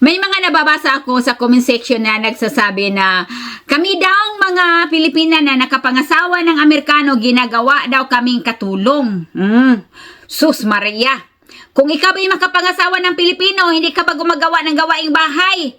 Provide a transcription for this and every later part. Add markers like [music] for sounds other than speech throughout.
May mga nababasa ako sa comment section na nagsasabi na kami daw mga Pilipina na nakapangasawa ng Amerikano ginagawa daw kaming katulong. Mm. Sus Maria. Kung ikaw ay makapangasawa ng Pilipino, hindi ka ba gumagawa ng gawaing bahay?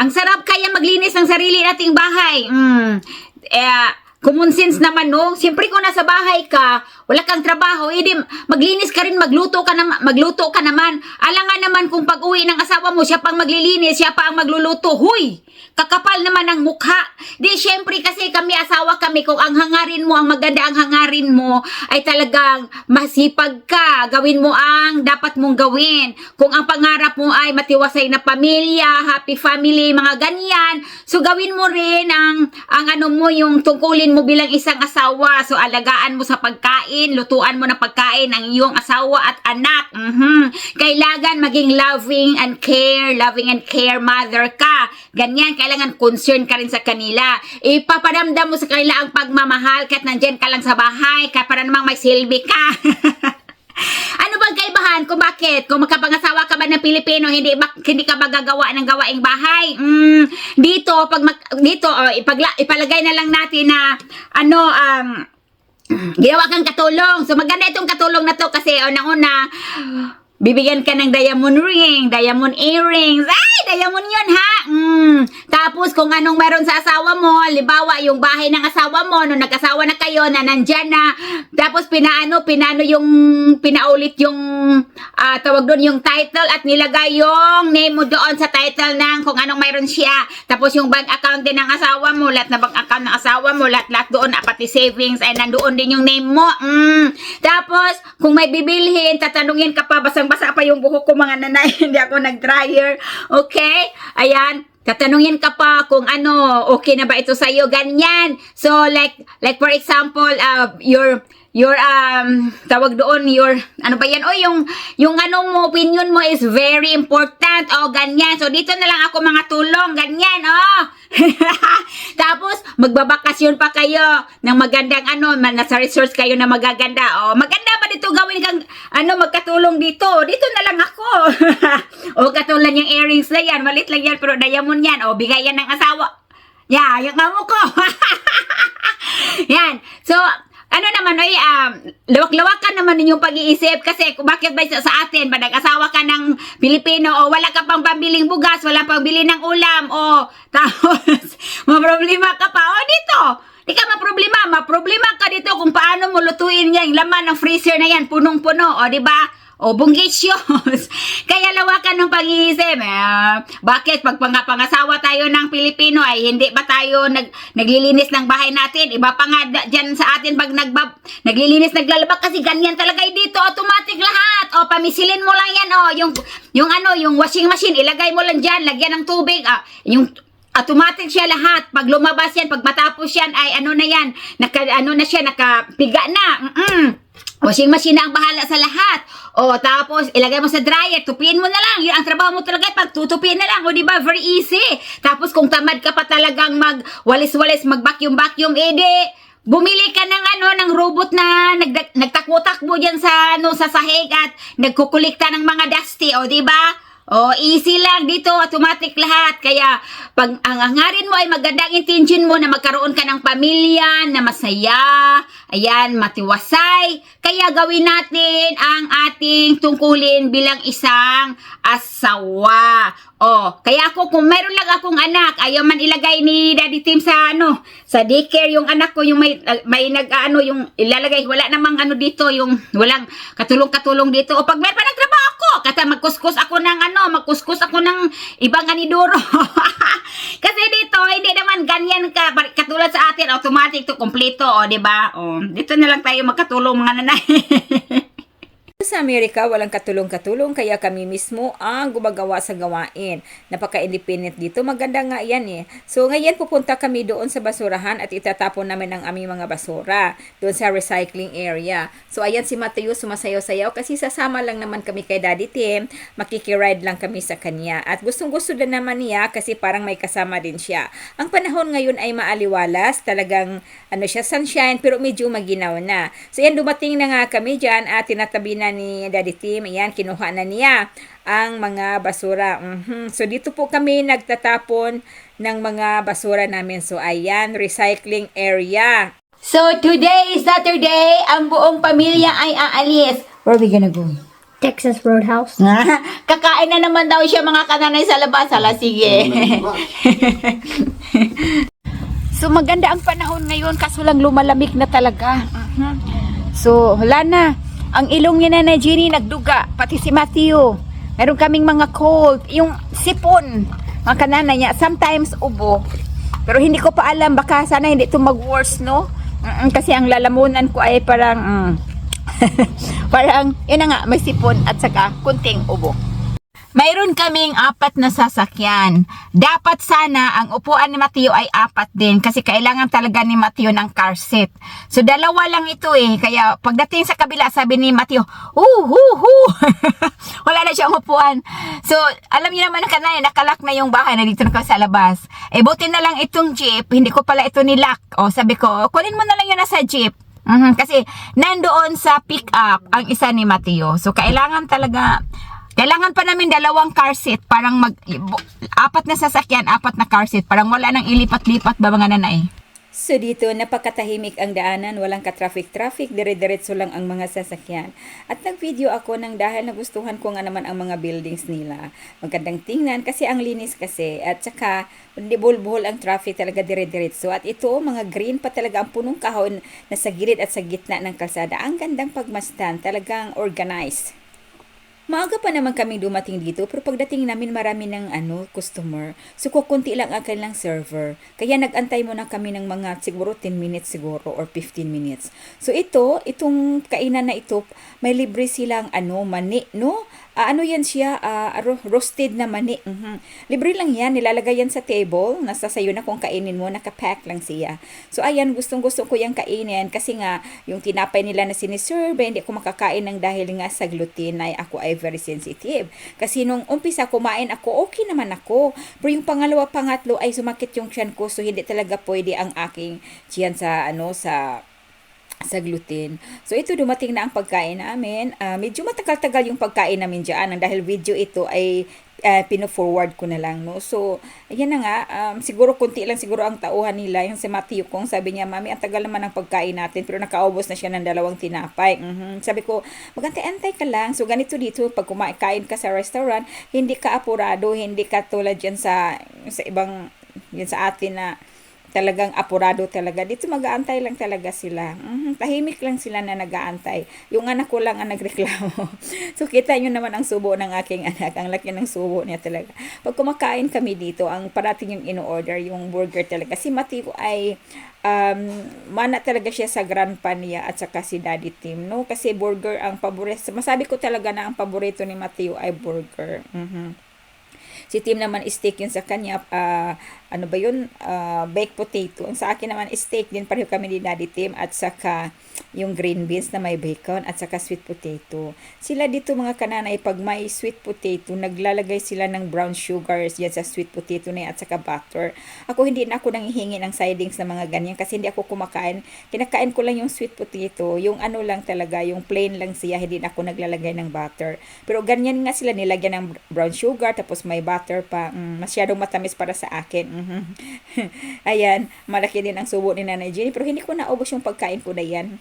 Ang sarap kaya maglinis ng sarili nating bahay. Mm. Eh, common sense naman, no? Siyempre kung nasa bahay ka, wala kang trabaho, edi maglinis ka rin, magluto ka, na, magluto ka naman. Alangan naman kung pag-uwi ng asawa mo, siya pang maglilinis, siya pa ang magluluto. Huy! Kakapal naman ang mukha. Di, syempre kasi kami asawa kami, kung ang hangarin mo, ang maganda ang hangarin mo, ay talagang masipag ka. Gawin mo ang dapat mong gawin. Kung ang pangarap mo ay matiwasay na pamilya, happy family, mga ganyan, so gawin mo rin ang, ang ano mo, yung tungkulin mo bilang isang asawa. So alagaan mo sa pagkain, lutuan mo ng pagkain ang iyong asawa at anak. Mhm. Kailangan maging loving and care, loving and care mother ka. Ganyan, kailangan concern ka rin sa kanila. Ipaparamdam mo sa kanila ang pagmamahal kahit nandyan ka lang sa bahay, kahit para namang may silbi ka. [laughs] ano bang kaibahan kung bakit? Kung makapangasawa ka ba ng Pilipino, hindi ba, hindi ka magagawa ng gawaing bahay? Mm, dito, pag mag, dito, oh, ipagla, ipalagay na lang natin na, ano, um, ginawa kang katulong. So, maganda itong katulong na to kasi unang-una, bibigyan ka ng diamond ring, diamond earrings. Ay, diamond yun ha! Mm. Tapos, kung anong meron sa asawa mo, libawa, yung bahay ng asawa mo, nung nag-asawa na kayo, na nandyan na, tapos pinaano, pinano yung, pinaulit yung, ah, tawag doon, yung title at nilagay yung name mo doon sa title ng kung anong mayroon siya. Tapos yung bank account din ng asawa mo, lahat na bank account ng asawa mo, lahat-lahat doon, ah, pati savings, ay nandoon din yung name mo. Mm. Tapos, kung may bibilhin, tatanungin ka pa, basang-basa pa yung buhok ko mga nanay, [laughs] hindi ako nag-dryer. Okay? Ayan. Tatanungin ka pa kung ano, okay na ba ito sa'yo, ganyan. So, like, like for example, uh, your, your, um, tawag doon, your, ano ba yan? O, yung, yung ano mo, opinion mo is very important. O, ganyan. So, dito na lang ako mga tulong, ganyan, oh. [laughs] Tapos, magbabakasyon pa kayo ng magandang ano, nasa resort kayo na magaganda. O, maganda ba dito gawin kang, ano, magkatulong dito? Dito na lang ako. [laughs] o, katulad yung earrings na yan. Malit lang yan, pero diamond yan. O, bigay yan ng asawa. Yeah, yung amo ko. [laughs] yan. So, ano naman, ay, um, lawak-lawakan naman ninyong pag-iisip kasi bakit ba sa, atin, ba nag-asawa ka ng Pilipino o wala ka pang pambiling bugas, wala pang bili ng ulam o [laughs] tapos maproblema ka pa. O dito, di ka maproblema, maproblema ka dito kung paano mo lutuin yan, laman ng freezer na yan, punong-puno, o di ba? O bungisyos. [laughs] Kaya lawakan ng pag-iisip. Eh, bakit pag pangapangasawa tayo ng Pilipino ay hindi ba tayo nag, naglilinis ng bahay natin? Iba pa nga dyan sa atin pag nagbab, naglilinis, naglalaba kasi ganyan talaga eh dito. Automatic lahat. O pamisilin mo lang yan. O yung, yung ano, yung washing machine, ilagay mo lang dyan. Lagyan ng tubig. Ah, yung automatic siya lahat. Pag lumabas yan, pag matapos yan, ay ano na yan, naka, ano na siya, nakapiga na. Mm-mm. Washing machine na ang bahala sa lahat. O, tapos, ilagay mo sa dryer, tupiin mo na lang. Yun, ang trabaho mo talaga, pag tutupiin na lang. O, di ba? Very easy. Tapos, kung tamad ka pa talagang mag walis-walis, mag vacuum-vacuum, edi, bumili ka ng ano, ng robot na nag, nagtakbo-takbo dyan sa, ano, sa sahig at nagkukulikta ng mga dusty. O, di ba? Oh, easy lang dito, automatic lahat. Kaya pag ang hangarin mo ay magandang intention mo na magkaroon ka ng pamilya na masaya, ayan, matiwasay. Kaya gawin natin ang ating tungkulin bilang isang asawa. Oh, kaya ako kung meron lang akong anak, ayaw man ilagay ni Daddy Tim sa ano, sa daycare yung anak ko yung may may nag-ano yung ilalagay wala namang ano dito yung walang katulong-katulong dito. O pag meron pa kata magkuskus ako ng ano, magkuskus ako ng ibang aniduro. [laughs] Kasi dito hindi naman ganyan ka katulad sa atin automatic to kompleto, o di ba? O, dito na lang tayo magkatulong mga nanay. [laughs] Sa Amerika, walang katulong-katulong kaya kami mismo ang gumagawa sa gawain. Napaka-independent dito. Maganda nga yan eh. So ngayon pupunta kami doon sa basurahan at itatapon namin ang aming mga basura doon sa recycling area. So ayan si Mateo sumasayaw-sayaw kasi sasama lang naman kami kay Daddy Tim. Makikiride lang kami sa kanya. At gustong-gusto din naman niya kasi parang may kasama din siya. Ang panahon ngayon ay maaliwalas. Talagang ano siya, sunshine pero medyo maginaw na. So yan dumating na nga kami dyan at tinatabi na ni Daddy Tim. Ayan, kinuha na niya ang mga basura. Mhm. So, dito po kami nagtatapon ng mga basura namin. So, ayan, recycling area. So, today is Saturday. Ang buong pamilya ay aalis. Where are we gonna go? Texas Roadhouse. [laughs] Kakain na naman daw siya mga kananay sa labas. Hala, sige. so, maganda ang panahon ngayon kaso lang lumalamig na talaga. Mhm. So, wala na. Ang ilong niya na Jenny nagduga. Pati si Matthew. Meron kaming mga cold. Yung sipon. Mga kananay niya. Sometimes ubo. Pero hindi ko pa alam. Baka sana hindi ito mag-worse, no? Kasi ang lalamunan ko ay parang... mm, [laughs] parang, yun na nga, may sipon at saka kunting ubo. Mayroon kaming apat na sasakyan. Dapat sana ang upuan ni Mateo ay apat din kasi kailangan talaga ni Mateo ng car seat. So dalawa lang ito eh. Kaya pagdating sa kabila sabi ni Mateo, "Hu hu hu." Wala na siyang upuan. So alam niyo naman na kanay nakalak na yung bahay na dito na sa labas. Eh buti na lang itong jeep, hindi ko pala ito nilock. O sabi ko, kunin mo na lang yun nasa jeep. Mhm, kasi nandoon sa pick up ang isa ni Mateo. So kailangan talaga kailangan pa namin dalawang car seat, parang mag apat na sasakyan, apat na car seat, parang wala nang ilipat-lipat ba mga nanay? So dito, napakatahimik ang daanan, walang ka-traffic-traffic, dire-diretso lang ang mga sasakyan. At nag-video ako ng dahil nagustuhan ko nga naman ang mga buildings nila. Magandang tingnan kasi ang linis kasi. At saka, buhol ang traffic talaga dire-diretso. At ito, mga green pa talaga ang punong kahon na sa gilid at sa gitna ng kalsada. Ang gandang pagmasdan, talagang organized. Maaga pa naman kami dumating dito pero pagdating namin marami ng ano, customer. So kukunti lang ang kanilang server. Kaya nagantay muna kami ng mga siguro 10 minutes siguro or 15 minutes. So ito, itong kainan na ito, may libre silang ano, mani, no? Ah, ano yan siya? Ro- roasted na mani. Mhm. Libre lang yan. Nilalagay yan sa table. Nasa sayo na kung kainin mo. Nakapack lang siya. So, ayan. Gustong gusto ko yung kainin. Kasi nga, yung tinapay nila na siniserve, hindi ako makakain ng dahil nga sa gluten ay ako ay very sensitive. Kasi nung umpisa kumain ako, okay naman ako. Pero yung pangalawa, pangatlo ay sumakit yung tiyan ko. So, hindi talaga pwede ang aking tiyan sa, ano, sa sa gluten. So ito dumating na ang pagkain namin. Ah, medyo matagal-tagal yung pagkain namin diyan dahil video ito ay uh, pino-forward ko na lang no. So ayan na nga um, siguro konti lang siguro ang tauhan nila yung si Matthew kong sabi niya mami ang tagal naman ng pagkain natin pero nakaubos na siya ng dalawang tinapay. Mhm. Sabi ko magantay-antay ka lang. So ganito dito pag kumakain ka sa restaurant hindi ka apurado, hindi ka tulad yan sa sa ibang yan sa atin na talagang apurado talaga. Dito mag-aantay lang talaga sila. Mhm, tahimik lang sila na nag-aantay. Yung anak ko lang ang nagreklamo. [laughs] so kita nyo naman ang subo ng aking anak. Ang laki ng subo niya talaga. Pag kumakain kami dito, ang parating yung in-order, yung burger talaga. Si Mateo ay um, mana talaga siya sa grandpa niya at saka si Daddy Tim, no? Kasi burger ang paborito. Masabi ko talaga na ang paborito ni Mateo ay burger. Mhm. Si Tim naman steak yun sa kanya. ah, ano ba yun? Ah, baked potato. Ang sa akin naman steak din. Pareho kami ni Daddy Tim. At saka yung green beans na may bacon. At saka sweet potato. Sila dito mga kananay, pag may sweet potato, naglalagay sila ng brown sugars yan sa sweet potato na yan, at saka butter. Ako hindi na ako nanghihingi ng sidings na mga ganyan kasi hindi ako kumakain. Kinakain ko lang yung sweet potato. Yung ano lang talaga, yung plain lang siya. Hindi na ako naglalagay ng butter. Pero ganyan nga sila nilagyan ng brown sugar tapos may butter pa. Mm, masyadong matamis para sa akin. Mhm. [laughs] Ayan, malaki din ang subo ni Nanay Jenny. Pero hindi ko naubos yung pagkain ko na yan.